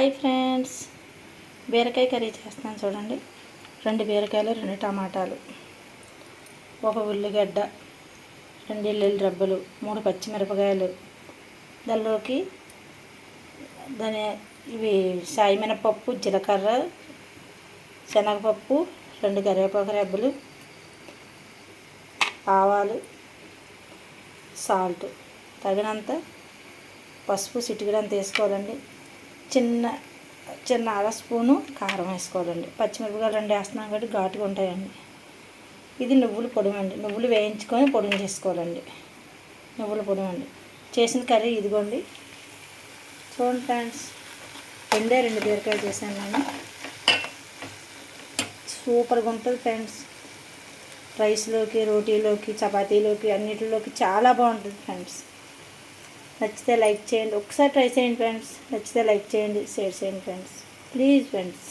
Hi friends. బీరకాయ curry చేస్తున్నాను చూడండి. రెండు బీరకాయలు రెండు టమాటాలు ఒక ఉల్లిగడ్డ రెండు ఎల్లుల్లి రబ్బలు మూడు పచ్చిమిరపకాయలు. దానిలోకి దాని ఇవి సాయి మినపప్పు జీలకర్ర శనగపప్పు రెండు కరివేపాకు రెబ్బలు ఆవాలు సాల్ట్. తగినంత పసుపు చిటికడంత వేసుకోవాలండి. చిన్న చిన్న అర స్పూను కారం వేసుకోవాలండి. పచ్చిమిరపకాయలు రెండు వేస్తున్నాం కాబట్టి ఘాటుగా ఉంటాయండి. ఇది నువ్వుల పొడి అండి. నువ్వులు వేయించుకొని పొడిని చేసుకోవాలండి. నువ్వుల పొడి అండి. చేసిన కర్రీ ఇదిగోండి. చూడండి ఫ్రెండ్స్ రెండే రెండు బీరకాయలు చేశాను నేను. సూపర్గా ఉంటుంది ఫ్రెండ్స్. రైస్లోకి రోటీలోకి చపాతీలోకి అన్నిటిలోకి చాలా బాగుంటుంది ఫ్రెండ్స్. నచ్చితే లైక్ చేయండి. ఒకసారి ట్రై చేయండి ఫ్రెండ్స్. నచ్చితే లైక్ చేయండి షేర్ చేయండి ఫ్రెండ్స్. Please friends.